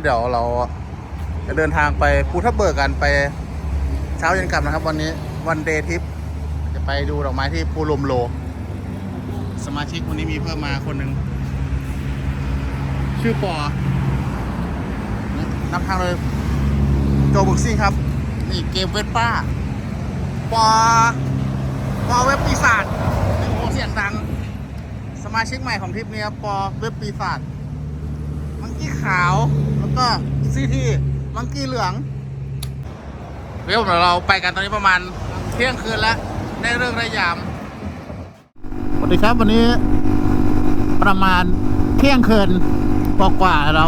ี้เดี๋ยวเราจะเดินทางไปภูทับเบิกกันไปเช้าเย็นกลับนะครับ วันนี้วันเดย์ทริปจะไปดูดอกไม้ที่ภูลมโล สมาชิกวันนี้มีเพิ่มมาคนหนึ่งชื่อปอนำทางโดยโจบุกซี่ครับ นี่เกมเวสป้า ปอ ปอเว็บปีศาจโอ้โเสียงดัง สมาชิกใหม่ของทริปนี้ครับปอเว็บปีศาจมังกี้ขาว แล้วก็ซีทีมังกี้เหลืองเดี๋ยวเราไปกันตอนนี้ประมาณเที่ยงคืนแล้ว ได้เรื่องได้ยามสวัสดีครับวันนี้ประมาณเที่ยงคืนกว่าๆเรา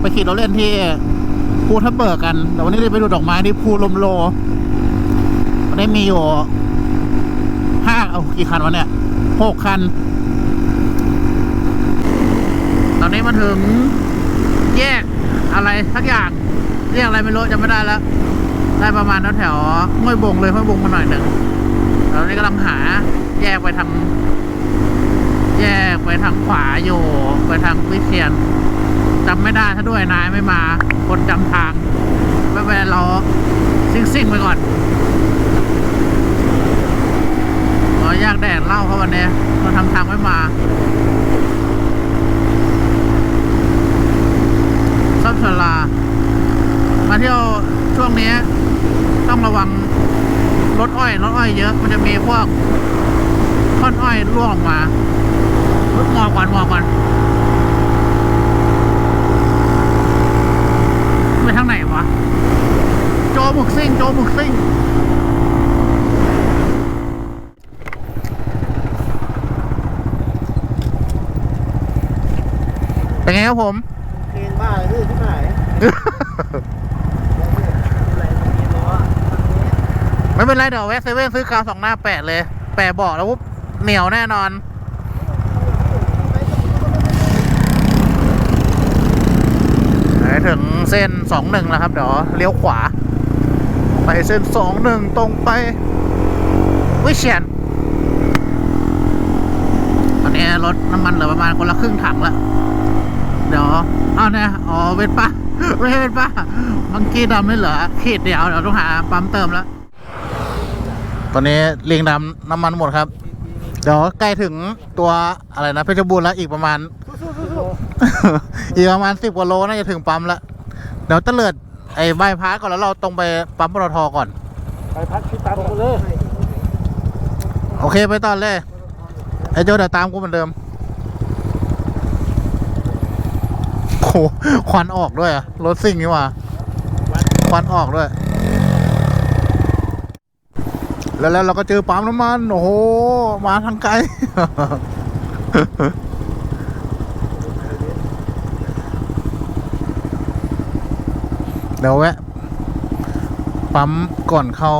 ไปขี่รถเล่นที่ภูทับเบิกกันแต่วันนี้เราไปดูดอกไม้ที่ภูลมโลวันนี้มีอยู่ห้าเอากี่คันวะเนี่ยหกคัน ตอนนี้มาถึงแยก อะไรสักอย่างแยกอะไรไม่รู้จำไม่ได้แล้ว ได้ประมาณแถวห้วยบงเลยห้วยบงมาหน่อยหนึ่งแล้วนี้กำลังหาแยกไปทางแยกไปทางขวาอยู่ไปทางวิเชียนจำไม่ได้ถ้าด้วยนายไม่มา คนจำทางไม่เป็นรเราซิ่งซิ่งๆไปก่อนขอยากแดดเล่าเขาวันนี้เราทำทางไม่มาซับ ชลา มาเที่ยวช่วงนี้ต้องระวังรถอ้อยรถอ้อยเยอะ มันจะมีพวกท่อนอ้อยร่วงออกมามองก่อนมองก่อนไปทางไหนวะ โจมึกซิ่ง โจมึกซิ่งเป็นไงครับผม เพลงบ้าเลยพี่ที่ไหนไม่เป็นไรเดี๋ยวแวะเซเว่นซื้อกาวสองหน้าแปะเลย แปะเบอกแล้วปุ๊บเหนียวแน่นอนไหนถึงเส้นสองหนึ่งแล้วครับ เดี๋ยวเลี้ยวขวา ไปเส้นสองหนึ่งตรงไป วิเชียนตอนนี้รถน้ำมันเหลือประมาณคนละครึ่งถังแล้ว เดี๋ยวเอาเนี่ยอ๋อเป็นป้าไม่ใช่เป็นป้ามังกี้ดำนี่เหลือขีดเดียวเดี๋ยวต้องหาปั๊มเติมแล้ว ตอนนี้เลียงดำน้ำมันหมดครับ เดี๋ยวใกล้ถึงตัวอะไรนะเพชรบูรณ์แล้วอีกประมาณ อีกประมาณสิบกว่าโลน่าจะถึงปั๊มแล้วเดี๋ยวตะเลิดไอ้ใบายพาสก่อนแล้วเราตรงไปปั๊มปตทก่อนไปพักที่ตามกันเลย โอเคไปตอนเลยไอ้โจเดี๋ยวตามกูเหมือนเดิมโอ้โห ควันออกด้วยอะรถซิ่งนี่ว่าควันออกด้วย แล้วแล้วเราก็เจอปั๊มน้ำมัน โอ้โห มาทางไกล เดี๋ยวแวะ ปั๊มก่อนเข้า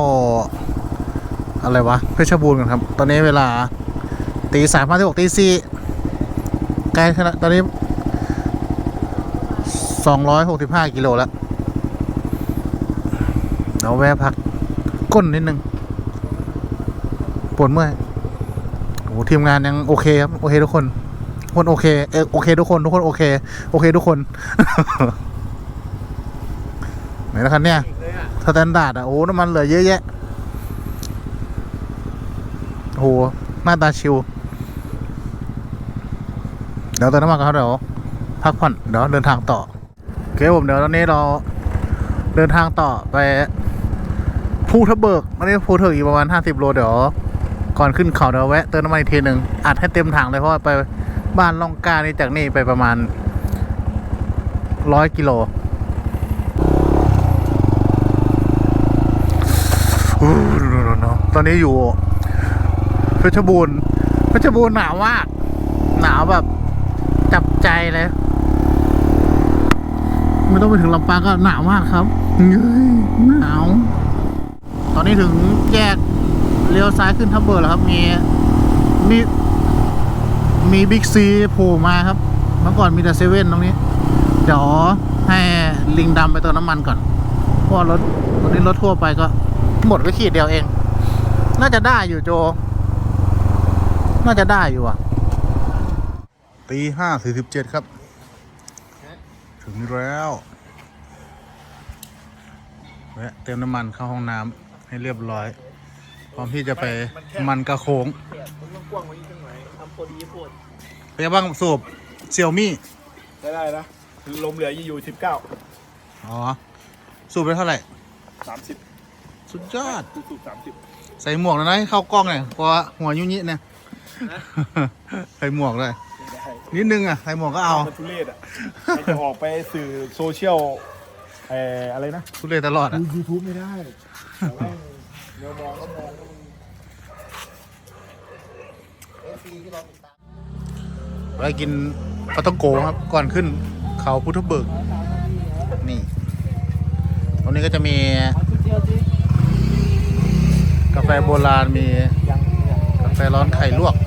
อะไรวะ เพชรบูรณ์กันครับ ตอนนี้เวลาตีสามพันที่หกตีสี่ใกล้ขนาดตอนนี้ สองร้อยหกสิบห้ากิโลแล้วเดี๋ยวแวะพักก้นนิดนึงปวดเมื่อยโอ้ทีมงานยังโอเคครับ โอเคทุกคนทุกคนโอเคเออโอเคทุกคนทุกคนโอเค โอเคทุกคน ไหนแล้วคันเนี่ยสแตนดาร์ดอะโอ้น้ำมันเหลือเยอะแยะโอ้โหหน้าตาชิว เดี๋ยวเติมน้ำมันกันครับเดี๋ยวพักผ่อนเดี๋ยวเดินทางต่อ เคผมเดี๋ยวตอนนี้เราเดินทางต่อไปภูทับเบิกอันนี้ภูเถึงอีกประมาณห้าสิบโลเดี๋ยวก่อนขึ้นเขาเดี๋ยวแวะเติมน้ำมันอีกทีหนึ่งอัดให้เต็มถังเลยเพราะว่าไปบ้านล่องกล้านี่จากนี่ไปประมาณร้อยกิโลตอนนี้อยู่เพชรบูรณ์เพชรบูรณ์หนาวมาก หนาวแบบจับใจเลย ไม่ต้องไปถึงลำปางก็หนาวมากครับเฮ้ยหนาว ตอนนี้ถึงแยกเลี้ยวซ้ายขึ้นทับเบิร์แล้วครับ มีมีมีบิ๊กซีโผล่มาครับ เมื่อก่อนมีแต่เซเว่นตรงนี้ เดี๋ยวให้ลิงดำไปเติมน้ำมันก่อน เพราะรถตอนนี้รถทั่วไปก็ หมดไปขีดเดียวเอง น่าจะได้อยู่โจ น่าจะได้อยู่อะตีห้าสี่สิบเจ็ดครับ ถึงแล้วเแวะเติมน้ำมันเข้าห้องน้ำให้เรียบร้อย พร้อมที่จะไปมันกระโค้งแขกมันต้องกว้างไว้อีกจังไหนทำพอดีโพดเป็นไงบ้างสูบเซี่ยมี่ได้ได้นะลมเหลืออยู่สิบเก้าอ๋อ สูบไปเท่าไหร่สามสิบสุดยอดสูบสามสิบใส่หมวกแล้วนะให้เข้ากล้องหน่อยเพราะว่าหัวยุ่ยๆเนี่ยใส่หมวกเลยได้ นิดนึงอะใส่หมวกก็เอามันทุเรศอะมันจะออกไปสื่อโซเชียลเอ่ออะไรนะทุเรศตลอดอะดูยูทูบไม่ได้แต่ว่าเดี๋ยวมองก็มองแล้วมันไปกินปลาต้องโกครับก่อนขึ้นเขาพุทธเบิกนี่ตรงนี้ก็จะมีกาแฟโบราณมียังยังกาแฟร้อนไข่ลวกเฮ้ย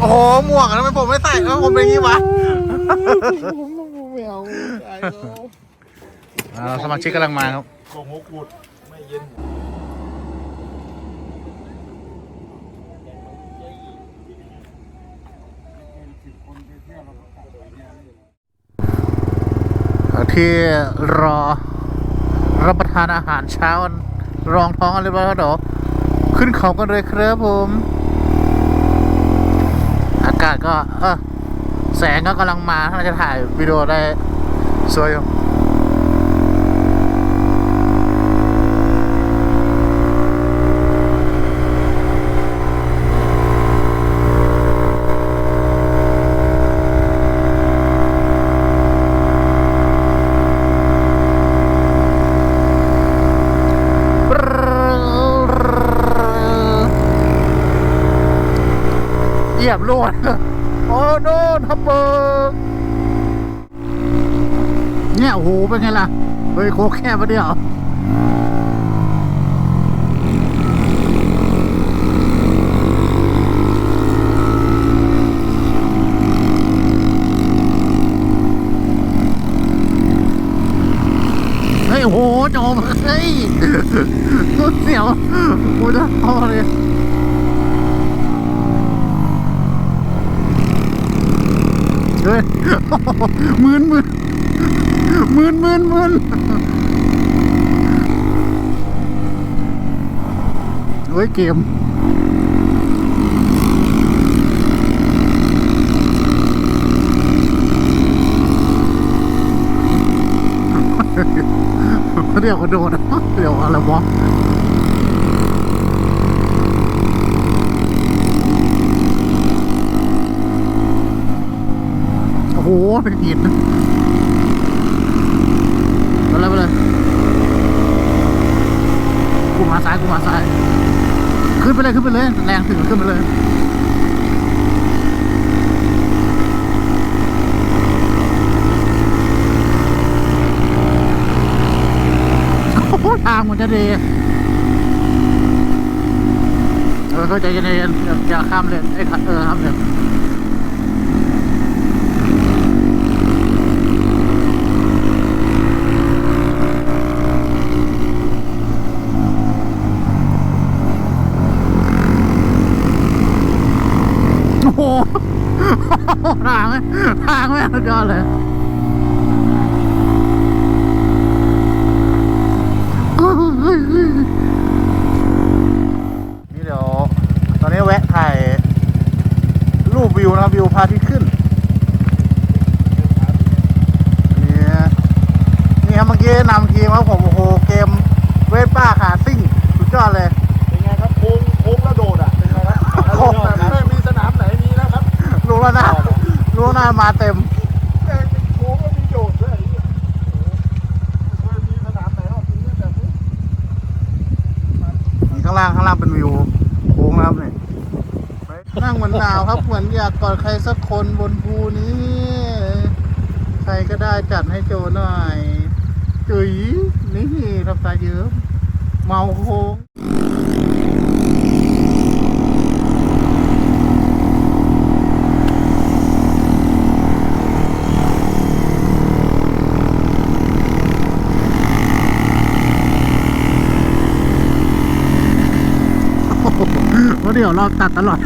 โอ้โหหมวกทำไมผมไม่ใส่แล้วผมเป็นอย่างนี้วะไม่เอาไอ้เราอ่าสมาชิกกำลังมาครับโกงกบุดไม่เย็นที่รอรับประทานอาหารเช้ารองท้องกันเรียบร้อยแล้วเดี๋ยวขึ้นเขากันเลยครับผม อากาศก็ เออแสงก็กำลังมาถ้าจะถ่ายวิดีโอได้สวยอยู่เห ยียบลวดโอ้โดนทับเบิร์กเนี่ยโอ้โหเป็นไงล่ะ เฮ้ยโคกแค่ประเดียวเฮ้ยโหโจมเฮ้ยสุดเสียวกูจะเอาเลย เฮ้ย มืนมืนมืนมืนมืนเฮ้ยเกมเรียกว่าโดนเดี๋ยวอะไรวะโอ้โหเป็นหินะไปเลยไปเลยกูมาซ้ายกูมาซ้าย ขึ้นไปเลยขึ้นไปเลยแรงถึงขึ้นไปเลยโอ้ทางมันจะดีเออเข้าใจเย็นๆอย่าอย่าข้ามเลนไอ้ยเออข้ามเลนโอ้โห ทางไม่ทางไม่เอาจอเลย นี่เดี๋ยว ตอนนี้แวะถ่ายรูปวิวนะครับวิวพระอาทิตย์ขึ้น นี่นี่ครับเมื่อกี้นำทีมครับผมโอ้โหเกมเวทป้าขาซิ่ง สุดยอดเลย เป็นไงครับโค้งโค้งแล้วโดดอะเป็นไงครับ โค้ง ไม่มีสนามไหนมีนะครับ รู้แล้วนะรู้แล้วนะ มาเต็มแต่เป็นโค้งก็มีโดดด้วยไอ้เหี้ยโอ้โหเคยมีสนามไหนหรอกมีแบบนี้นี่ข้างล่างข้างล่างเป็นวิวโค้งนะครับเนี่ยนั่งเหมือนหนาวครับเหมือนอยากกอดใครสักคนบนภูนี้ ใครก็ได้จัดให้โจหน่อยจุ๋ยนี่ทำตาเยอะเมาโค้ง เดี๋ยวรอบตัดตลอด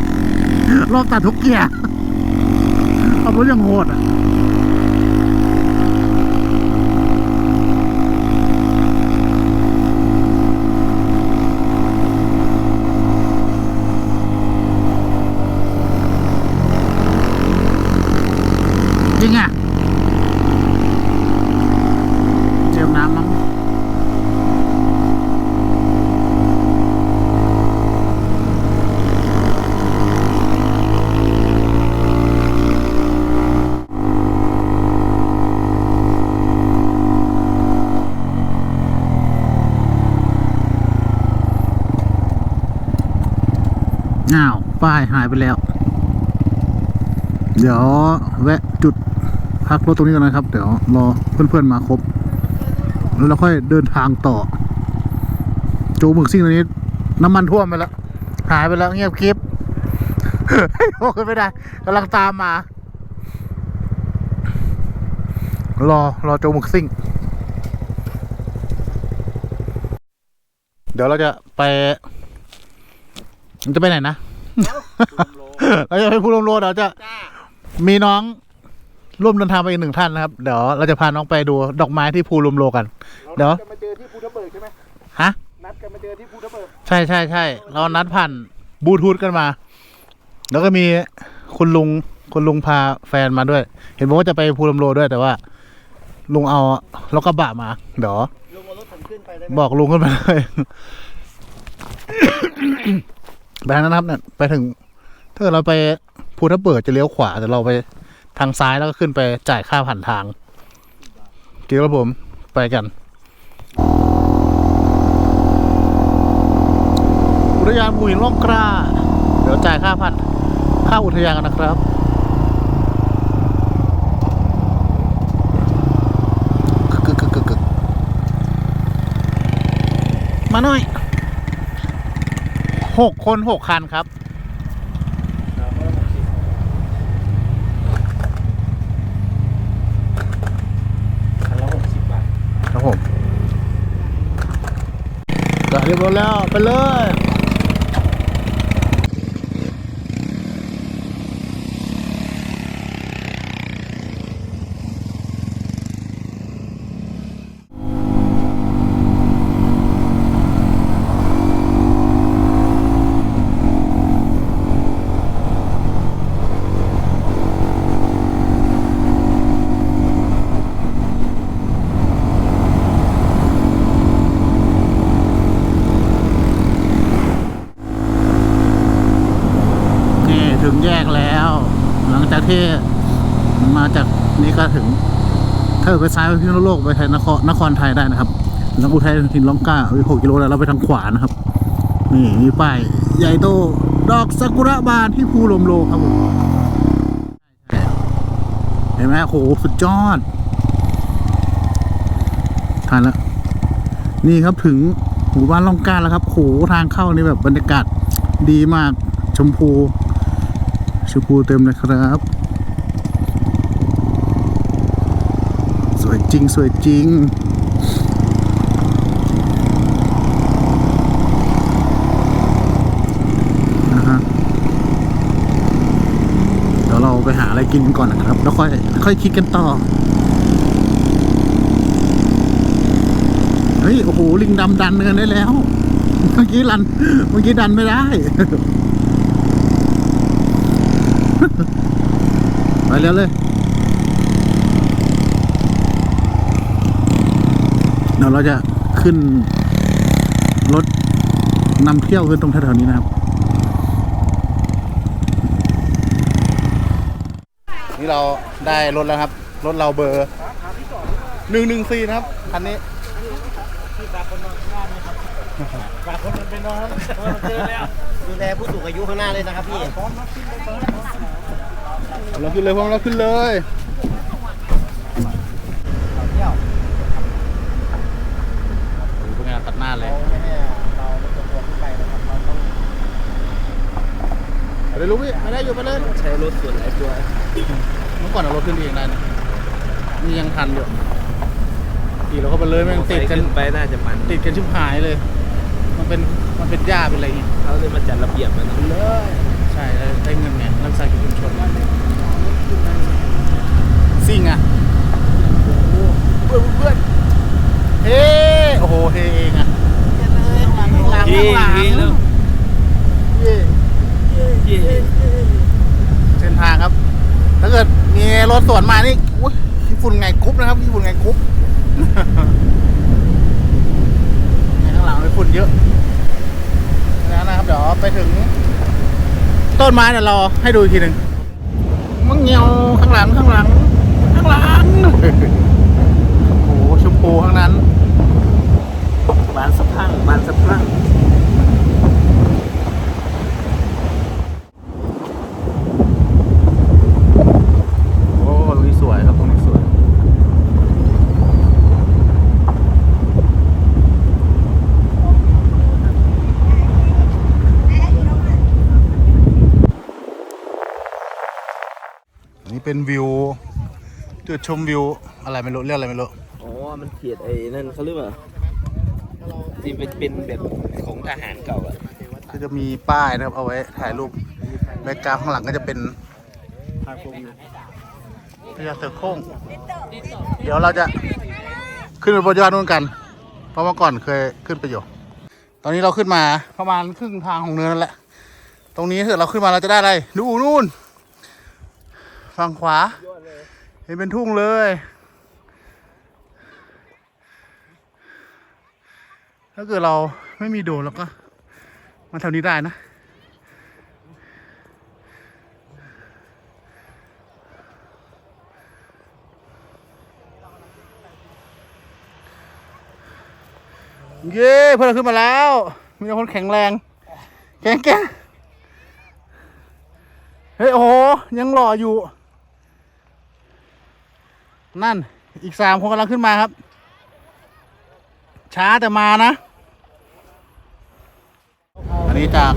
รอบตัดทุกเกียร์เอารถยังโหดอะ ป้าย หายไปแล้ว เดี๋ยวแวะจุดพักรถตรงนี้ก่อนนะครับ เดี๋ยวรอเพื่อนๆมาครบ แล้วเราค่อยเดินทางต่อโจหมึกซิ่งตัวนี้ น้ำมันท่วมไปแล้ว หายไปแล้วเงียบคลิปโอ้ยไม่ได้กำลังตามมา รอรอโจมึกซิ่ง เดี๋ยวเราจะไป จะไปไหนนะ เราจะไปภูลมโลเดี๋ยวจะมีน้องร่วมเดินทางไปอีกหนึ่งท่านนะครับ เดี๋ยวเราจะพาน้องไปดูดอกไม้ที่ภูลมโลกัน เดี๋ยวนักันมาเจอที่ภูทับเบิกใช่ไหมฮะนัดกันมาเจอที่ภูทับเบิกใช่ใช่ใช่เรานัดผ่านบลูทูธกันมา แล้วก็มีคุณลุงคุณลุงพาแฟนมาด้วย เห็นบอกว่าจะไปภูลมโลด้วยแต่ว่า ลุงเอารถกระบะมาเดี๋ยวลุงเอารถผมขึ้นไปได้ไหมบอกลุงขึ้นไปเลย ไปทางนั้นนะครับเนี่ยไปถึงถ้าเกิดเราไปภูทับเบิกจะเลี้ยวขวา แต่เราไปทางซ้ายแล้วก็ขึ้นไปจ่ายค่าผ่านทางเกี่ยวกับผมไปกันอุทยานภูหินร่องกล้า เดี๋ยวจ่ายค่าผ่านค่าอุทยานกันนะครับมาหน่อย หกคนหกคันครับ คันละหกสิบบาทครับผมก็เรียบร้อยแล้วไปเลย นี่ถึงแยกแล้ว หลังจากที่มาจาก นี้ก็ถึงถ้าเกิดไปซ้ายไปพิษณุโลกไปไทยนครนครไทยได้นะครับแล้วอุทัยทินล่องกล้าอีกหกกิโลแล้วเราไปทางขวานะครับ นี่มีป้ายใหญ่โตดอกซากุระบานที่ภูลมโลครับผมเห็นไหมโอ้โหสุดยอดทานแล้วนี่ครับถึงหมู่บ้านล่องกล้าแล้วครับโหทางเข้านี่แบบบรรยากาศดีมากชมพูชมพูเต็มเลยครับ สวย จริง สวยจริง นะฮะ เดี๋ยวเราไปหาอะไรกินก่อนนะครับ แล้วค่อย ค่อยคิดกันต่อ เฮ้ย โอ้โห ลิงดำดันเนินได้แล้ว เมื่อกี้รัน เมื่อกี้ดันไม่ได้ไปเร็วเลย ดี๋ยวเราจะขึ้นรถนำเที่ยวขึ้นตรงแถวๆนี้นะครับ นี่เราได้รถแล้วครับ รถเราเบอร์หนึ่งหนึ่งสี่นะครับ คันนี้ฝากคนมันไปนอนเจอแล้วดูแลผู้สูงอายุข้างหน้าเลยนะครับพี่เราขึ้นเลยพวกเราขึ้นเลย เที่ยว ดูเป็นไง ตัดหน้าเลยเราไม่ให้เราไม่ตัวตัวขึ้นไปนะครับเราต้องไปเลยลูกพี่ไม่ได้อยู่ไปเลย ใช้รถส่วนหลายตัว เมื่อก่อนเอารถขึ้นเองได้นะนี่ยังทันอยู่ขี่เราก็ไปเลยแม่งติดกันไปน่าจะมัน ติดกันชิบหายเลย มันเป็นมันเป็นหญ้าเป็นอะไรอย่างเงี้ยเขาเลยมาจัดระเบียบมันเลยใช่แล้วได้เงินไงรักษากิจชุมชนซิ่งอะเพื่อนเพื่อนเฮ้ โอ้โหเฮเองอะหลังพี่หลังพี่แล้วเย่เส้นทางครับ ถ้าเกิดมีรถสวนมานี่อุ้ยขี้ฝุ่นไงกรุ๊ปนะครับขี้ฝุ่นไงกรุ๊ปในข้างหลังเลยฝุ่นเยอะแล้วนะครับเดี๋ยวไปถึง ต้นไม้เดี๋ยวรอให้ดูอีกทีหนึ่งมังเงียวข้างหลังข้างหลัง ข้างหลังโอ้โหชมพูข้างนั้น หวานสะพังหวานสะพังนี่เป็นวิวจุดชมวิวอะไรไม่รู้เรียกอะไรไม่รู้ อ๋อ มันเขียดไอ้นั่นเขาเรียกว่า ที่เป็นเป็นแบบของทหารเก่าอะก็จะมีป้ายนะครับเอาไว้ถ่ายรูปแบ็กกราวด์ข้างหลังก็จะเป็นพญาเสือโคร่งเดี๋ยวเราจะขึ้นไปบนยอดนู่นกัน เพราะเมื่อก่อนเคยขึ้นไปอยู่ตอนนี้เราขึ้นมาประมาณครึ่งทางของเนินนั่นแหละ ตรงนี้ถ้าเกิดเราขึ้นมาเราจะได้อะไร ดูนู่น ฝั่งขวา เห็นเป็นทุ่งเลย ถ้าเกิดเราไม่มีโดรนเราก็ มาแถวนี้ได้นะ เย้เพื่อนเราขึ้นมาแล้ว มีคนแข็งแรง แข็งแกร่งเฮ้ยโอ้โหยังหล่ออยู่ นั่นอีกสามคนกำลังขึ้นมาครับ ช้าแต่มานะ อันนี้จาก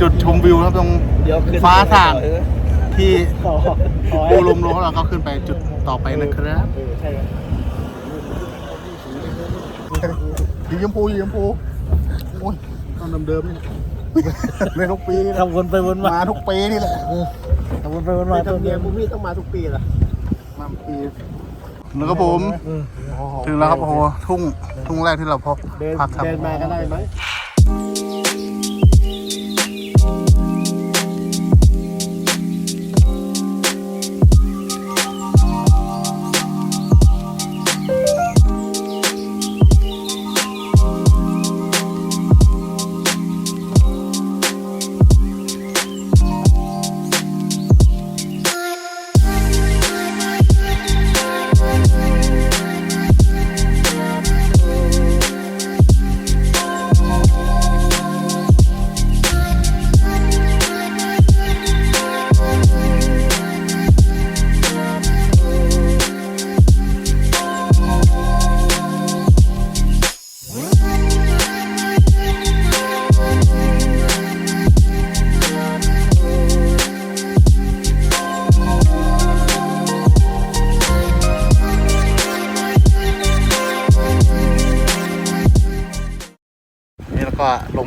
จุดชมวิวครับตรงเดี๋ยวขึ้นฟ้าส่างเออที่ขอขอปูลมลงแล้วเราก็ขึ้นไปจุดต่อไปนะครับเออใช่ครับสีชมพูสีชมพูโอ้ยต้องเดิมๆนี่แหละเล่นทุกปีนี่แหละทำวนไปวนมามาทุกปีนี่แหละทำวนไปวนมาทำเนียมพวกพี่ต้องมาทุกปีเหรอมาทุ กปีแล้วก็ผม ถึงแล้วครับโอ้โหทุ่งทุ่งแรกที่เราพบเดินพักครับ เดินมาก็ได้ไหม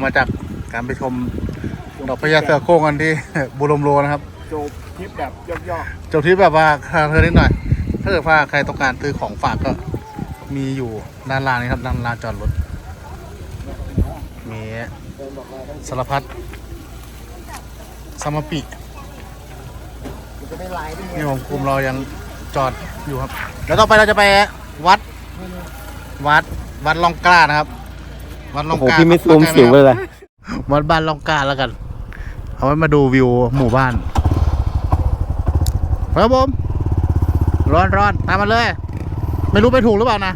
มาจากการไปชมดอกพญาเสือโคร่งกันที่ บุรมโลนะครับจบคลิปแบบย่อจบที่แบบว่าคาเธอนิดหน่อย ถ้าเกิดว่าใครต้องการซื้อของฝากก็มีอยู่ด้านล่างนี้ครับด้านลานจอดรถมีสารพัดสามปิๆมันจะไม่ลายได้ไงนี่ของกลุ่มเรายังจอดอยู่ครับ แล้วต่อไปเราจะไปวัด วัดวัดลองกล้านะครับ วัดลองโอ้โหกล้าพี่ไม่ซูมเข้าใจสิวไหเลครับยล่ะวัดบ้านลองกล้าแล้วกัน เอาไว้มาดูวิวหมู่บ้านครับผมร้อนร้อนตามมาเลย ไม่รู้ไปถูกหรือเปล่านะ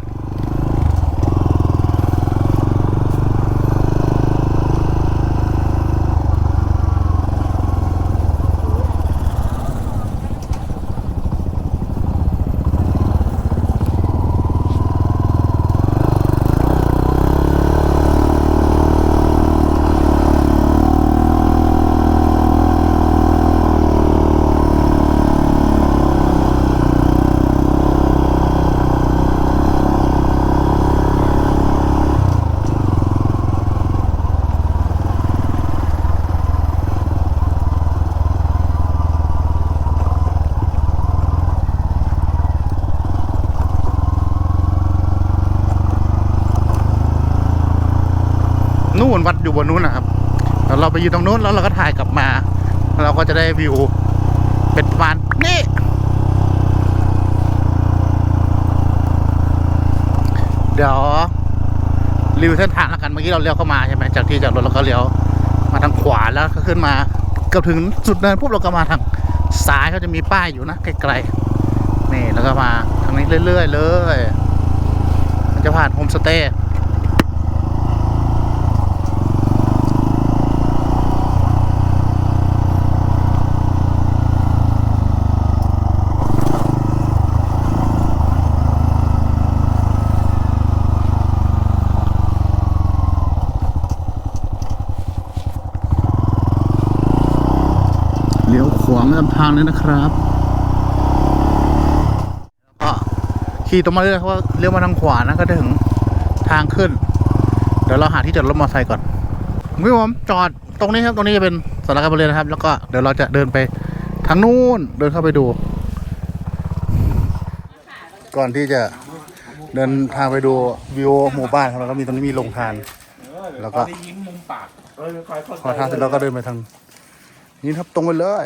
นวัดอยู่บนนู้นนะครับแล้วเราไปยืนตรงนู้นแล้วเราก็ถ่ายกลับมา เราก็จะได้วิวเป็นประมาณนี่เดี๋ยวรีวิวเส้นทางแล้วกันเมื่อกี้เราเลี้ยวเข้ามาใช่ไหมจากที่จอดรถเราก็เลี้ยวมาทางขวาแล้วก็ขึ้นมาเกือบถึงสุดเนินปุ๊บเราก็มาทางซ้ายเขาจะมีป้ายอยู่นะไกลๆนี่แล้วก็มาทางนี้เรื่อยๆเลย มันจะผ่านโฮมสเตย์เลี้ยวขวางตามทางเลยนะครับขี่ตรงมาเรื่อยๆเขาว่าเลี้ยวมาทางขวานะก็จะถึงทางขึ้น เดี๋ยวเราหาที่จอดรถมอเตอร์ไซค์ก่อนพี่ผมจอดตรงนี้ครับตรงนี้จะเป็นสารการประเรียนนะครับ แล้วก็เดี๋ยวเราจะเดินไปทางนู้นเดินเข้าไปดู ก่อนที่จะเดินทางไปดูวิวหมู่บ้านครับแล้วก็มีตรงนี้มีโรงทาน แล้วก็ยิ้มมุมปากเออใครเข้าพอทานเสร็จแล้วก็เดินไปทาง นี้ครับตรงไปเลย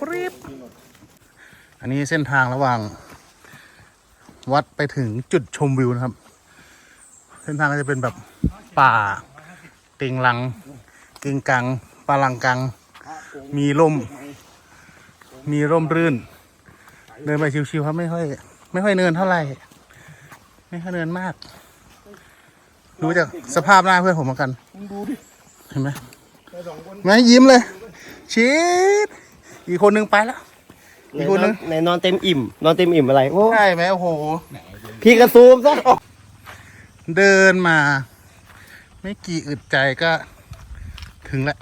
ปรีบอันนี้เส้นทางระหว่าง วัดไปถึงจุดชมวิวนะครับ เส้นทางก็จะเป็นแบบป่าติงลังกิงกังปาลังกัง มีร่ม มีร่มรื่น เดินไปชิวๆครับไม่ค่อย ไม่ค่อยเนินเท่าไหร่ ไม่ค่อยเนินมากดูจากสภาพหน้าเพื่อนผมเหมือนกันดูดิเห็นไหมในสองคนไม่ยิ้มเลยชีด อีกคนนึงไปแล้ว อีกคนนึง ในนอนเต็มอิ่ม นอนเต็มอิ่มอะไรโอ้ใช่ไหมโอ้โห พี่กระซูมซะเดินมา ไม่กี่อึดใจก็ถึงแล้ว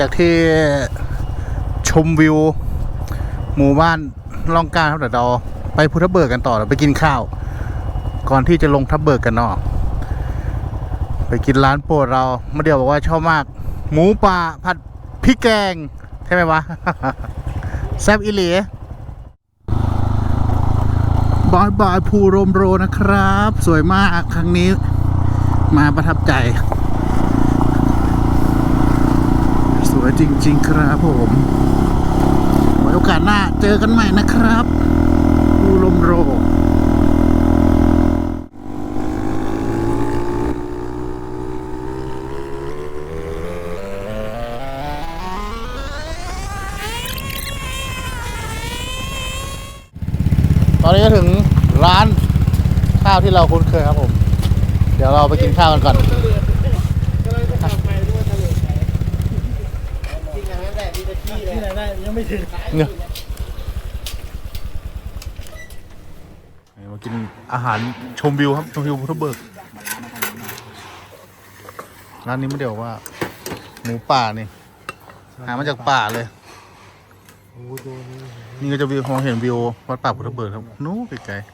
จากที่ชมวิว หมู่บ้านล่องกล้าครับเดี๋ยวเราไปพุทธเบิกกันต่อเราไปกินข้าว ก่อนที่จะลงทับเบิกกันเนาะไปกินร้านโปรดเราเมาเดียวบอกว่าชอบมาก หมูป่าผัดพริกแกง ใช่ไหมวะ แซบอิเลีบายบายภูรมโรนะครับ สวยมากครั้งนี้มาประทับใจ ส วยจริง ๆ ครับผมไว้โอกาสหน้าเจอกันใหม่นะครับภูลมโรตอนนี้ก็ถึงร้านข้าวที่เราคุ้นเคยครับผม เดี๋ยวเราไปกินข้าวกันก่อน ที่ไหนได้ยังไม่ ถึงเนี่ยมากินอาหารชมวิวครับ ชมวิวพุทธเบิกร้านนี้ไม่เดี๋ยวว่า หมูป่านี่ หามาจากป่าเลย นี่ก็จะวิวมองเห็นวิววัดป่าพุทธเบิกครับ นู้นไกลๆ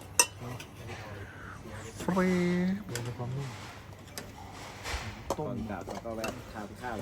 ฟรีตัวในความนุ่มต้มก็แวะทานข้าว